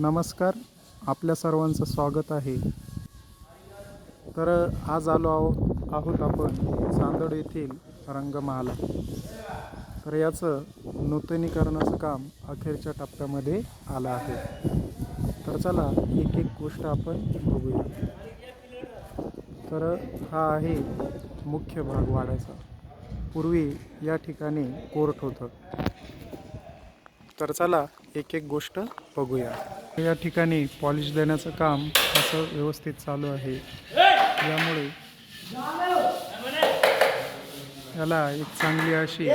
नमस्कार आपल्या सर्वांचं स्वागत आहे. तर आज आलो आहो आहोत आपण चांदोड येथील रंगमहाला तर याचं नूतनीकरणाचं काम अखेरच्या टप्प्यामध्ये आलं आहे. तर चला एक एक गोष्ट आपण बघूया. तर हा आहे मुख्य भाग वाड्याचा पूर्वी या ठिकाणी कोर्ट होतं. तर चला एक एक गोष्ट बघूया. या ठिकाणी पॉलिश देण्याचं काम असं व्यवस्थित चालू आहे. यामुळे याला एक चांगली अशी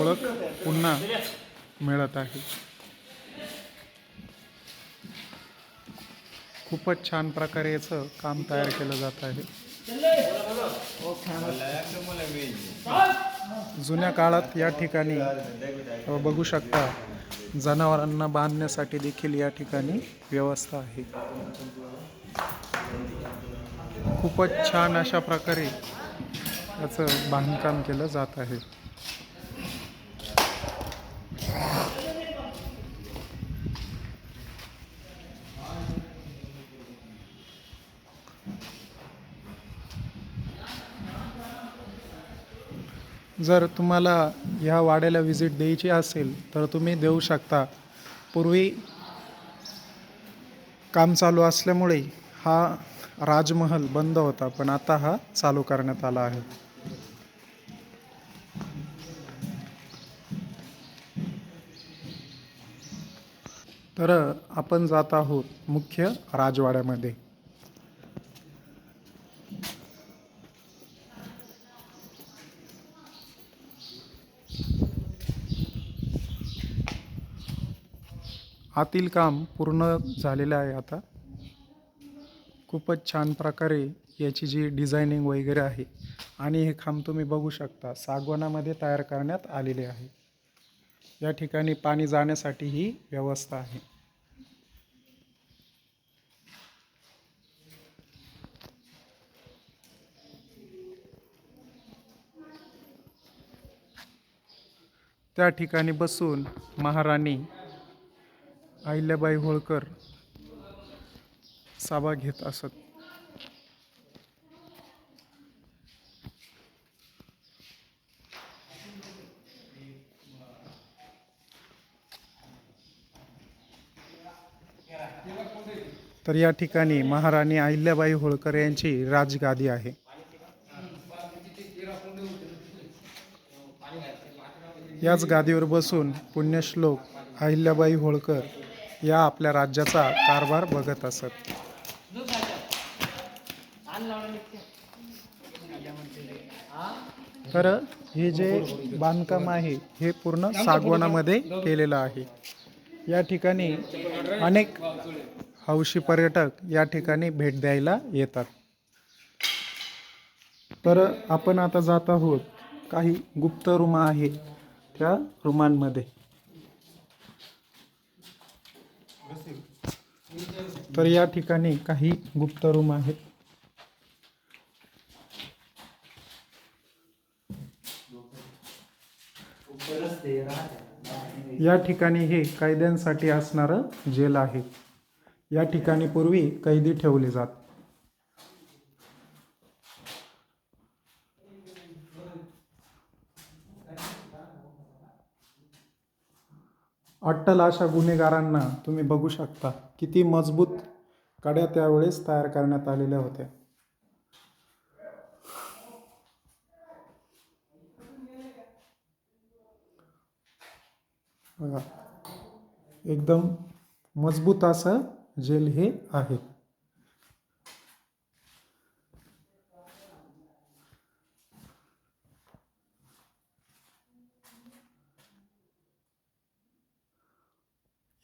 ओळख पुन्हा मिळत आहे. खूपच छान प्रकारे याचं काम तयार केलं जात आहे. जुन्या काळात या ठिकाणी बघू शकता जनावरांना बांधण्यासाठी देखील या ठिकाणी व्यवस्था आहे. खूपच छान अशा प्रकारे याचं बांधकाम केलं जात आहे. जर तुम्हाला ह्या वाड्याला व्हिजिट द्यायची असेल तर तुम्ही देऊ शकता. पूर्वी काम चालू असल्यामुळे हा राजमहल बंद होता पण आता हा चालू करण्यात आला आहे. तर आपण जात आहोत मुख्य राजवाड्यामध्ये. आतील काम पूर्ण झालेलं आहे आता. खूपच छान प्रकारे याची जी डिझायनिंग वगैरे आहे आणि हे खांब तुम्ही बघू शकता सागवनामध्ये तयार करण्यात आलेले आहे. या ठिकाणी पाणी जाण्यासाठी ही व्यवस्था आहे. त्या ठिकाणी बसून महाराणी अहिल्याबाई होळकर सभा घेत असत. तर या ठिकाणी महाराणी अहिल्याबाई होळकर यांची राजगादी आहे. याच गादीवर बसून पुण्यश्लोक अहिल्याबाई होळकर या आपल्या राज्याचा कारभार बघत असत. तर हे जे बांधकाम आहे हे पूर्ण सागवनामध्ये केलेलं आहे. या ठिकाणी अनेक हौशी पर्यटक या ठिकाणी भेट द्यायला येतात. तर आपण आता जात आहोत काही गुप्त रूमा आहे त्या रूमांमध्ये तर या ठिकाणी काही गुप्त रूम आहेत. या ठिकाणी हे कैद्यांसाठी असणारं जेल आहे. या ठिकाणी पूर्वी कैदी ठेवले जात. अट्टल अशा गुन्हेगारांना तुम्ही बघू शकता. किती मजबूत कड्या त्यावेळेस तयार करण्यात आलेल्या होत्या. बघा एकदम मजबूत असं जेल हे आहे.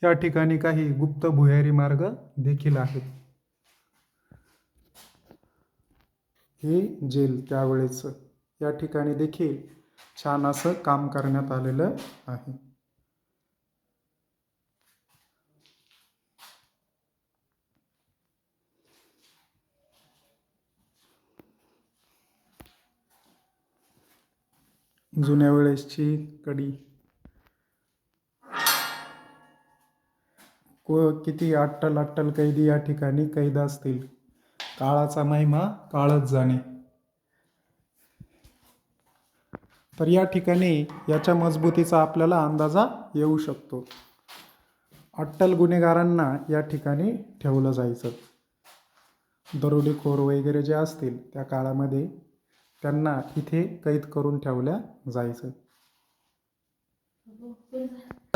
या ठिकाणी काही गुप्त भुयारी मार्ग देखील आहेत. हे जेल त्यावेळेच या ठिकाणी देखील छान असं काम करण्यात आलेलं आहे. जुन्या वेळेसची कडी व किती अट्टल अट्टल कैदी या ठिकाणी कैद असतील? काळाचा महिमा काळच जाणे. तर या ठिकाणी याच्या मजबूतीचा आपल्याला अंदाजा येऊ शकतो. अट्टल गुन्हेगारांना या ठिकाणी ठेवलं जायचं. दरोडेखोर वगैरे जे असतील त्या काळामध्ये त्यांना इथे कैद करून ठेवल्या जायचं.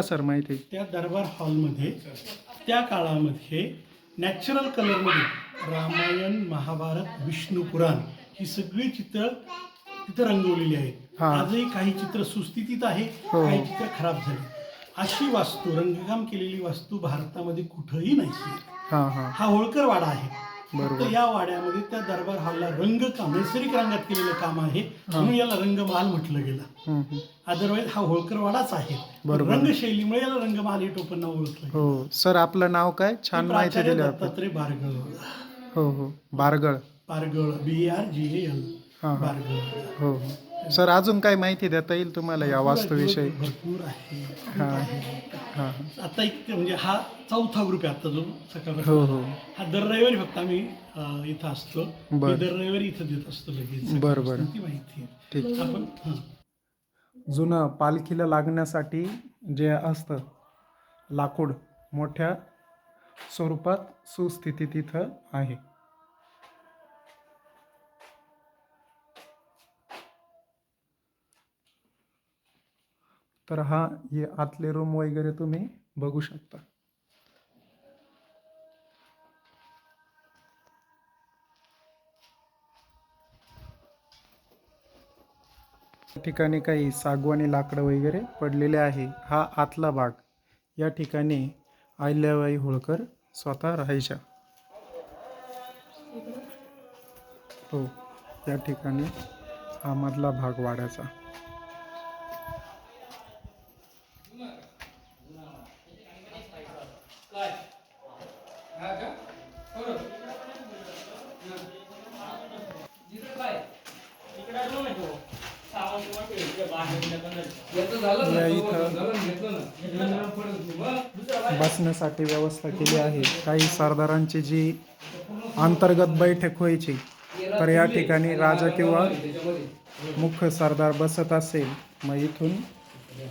सर माहिती त्या दरबार हॉलमध्ये त्या काळामध्ये नॅचरल कलरमध्ये रामायण महाभारत विष्णू पुराण ही सगळी चित्र तिथं रंगवलेली आहेत हा. आजही काही चित्र सुस्थितीत आहे हो. काही चित्र खराब झाली अशी वास्तू रंगकाम केलेली वास्तू भारतामध्ये कुठंही नाही हां हां हा होळकर वाडा आहे. फक्त या वाड्यामध्ये त्या दरबार हॉलला रंगकाम नैसर्गिक रंगात केलेलं काम आहे. म्हणून याला रंगमहाल म्हटलं गेलं. अदरवाईज हा होळकर वाडाच आहे. रंगशैलीमुळे याला रंगमहाल हे टोपण नाव ओळखलं. हो. सर आपलं नाव काय? छान माहिती दिली दत्तात्रय बारगळ. हो हो. Bargal. Bargal. B R G A L Bargal. हो हो. सर अजून काय माहिती देता येईल तुम्हाला या वास्तूविषयी? भरपूर आहे. हां हां हां. आता एक म्हणजे हा चौथा ग्रुप आहे आता जो सकाळ हो हो. हा दर रविवारी फक्त आम्ही अं, इथं असतो. बर. दर रविवारी इथं देत असतो लगेच. बर, बर. ती माहिती आहे. ठीक. आपण हां. जुनं पालखीला लागण्यासाठी जे असतं लाकूड मोठ्या स्वरूपात सुस्थितीत इथं आहे. तर हा हे आतले रूम वगैरे तुम्ही बघू शकता. या ठिकाणी काही सागवानी लाकडं वगैरे पडलेले आहे. हा आतला भाग. या ठिकाणी अहिल्याबाई होळकर स्वतः राहायच्या. हो या ठिकाणी हा मधला भाग वाड्याचा या इथं बसण्यासाठी व्यवस्था केली आहे. काही सरदारांची जी अंतर्गत बैठक व्हायची तर या ठिकाणी राजा किंवा मुख्य सरदार बसत असेल मग इथून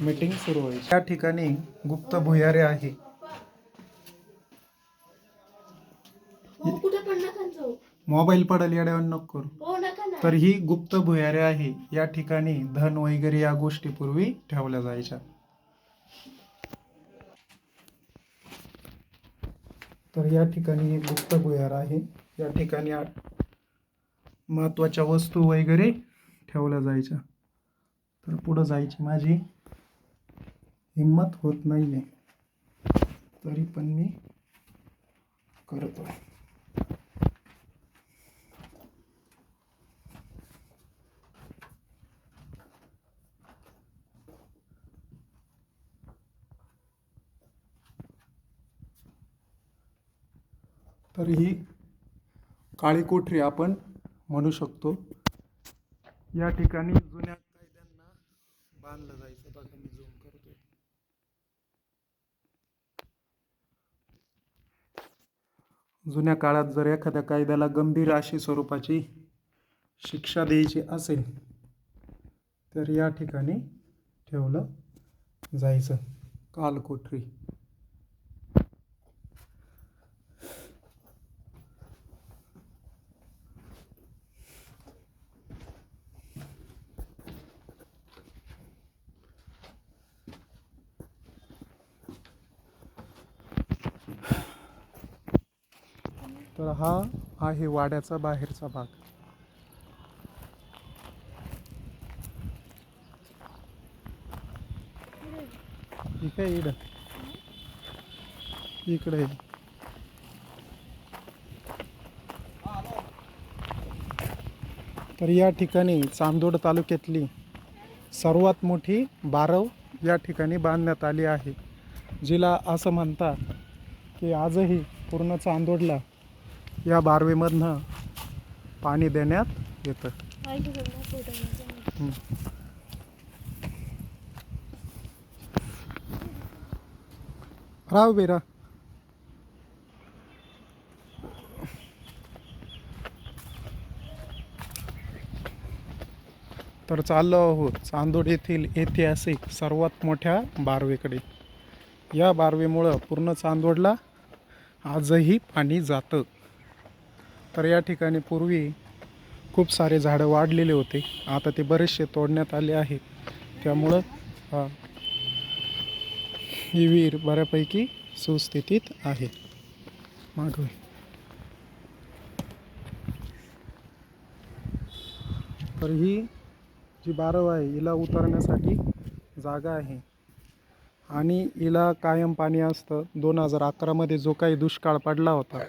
मीटिंग सुरू होईल या ठिकाणी गुप्त भुयारे आहे. हो मोबाईल पडल येड्यावर नको करू. हो तर ही गुप्त भुयारे आहे. या ठिकाणी धन वगैरे या गोष्टी पूर्वी ठेवल्या जायच्या. तर या ठिकाणी एक गुप्त भुयार आहे. या ठिकाणी आ- महत्त्वाच्या वस्तू वगैरे ठेवल्या जायच्या. तर पुढं जायची माझी हिंमत होत नाही आहे तरी पण मी करतो तर ही काळी कोठरी आपण म्हणू शकतो. या ठिकाणी जुन्या कायद्यांना बांधलं जायचं. बघा मी झूम करतोय. जुन्या काळात जर एखाद्या कायद्याला गंभीर अशी स्वरूपाची शिक्षा द्यायची असेल तर या ठिकाणी ठेवलं जायचं. कालकोठरी तर हा आहे वाड्याचा बाहेरचा भाग. ठीक आहे इड. इकडे तर या ठिकाणी चांदोड तालुक्यातली सर्वात मोठी बारव या ठिकाणी बांधण्यात आली आहे. जिला असं म्हणतात की आजही पूर्ण चांदोडला या बारवेमधनं पाणी देण्यात येतं. राव बेरा तर चाललो आहोत चांदोड येथील ऐतिहासिक सर्वात मोठ्या बारवेकडे. या बारवेमुळं पूर्ण चांदोडला आजही पाणी जातं. तर या ठिकाणी पूर्वी खूप सारे झाडं वाढलेले होते. आता ते बरेचसे तोडण्यात आले आहेत त्यामुळं ही विहीर बऱ्यापैकी सुस्थितीत आहे. मागवे तर ही जी बारव आहे हिला उतरण्यासाठी जागा आहे. आणि हिला कायम पाणी असतं. दोन हजार अकरामध्ये जो काही दुष्काळ पडला होता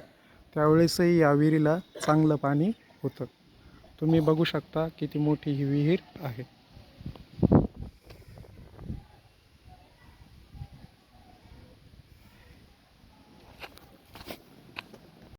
त्यावेळेसही या विहिरीला चांगलं पाणी होतं. तुम्ही बघू शकता किती मोठी ही विहीर आहे.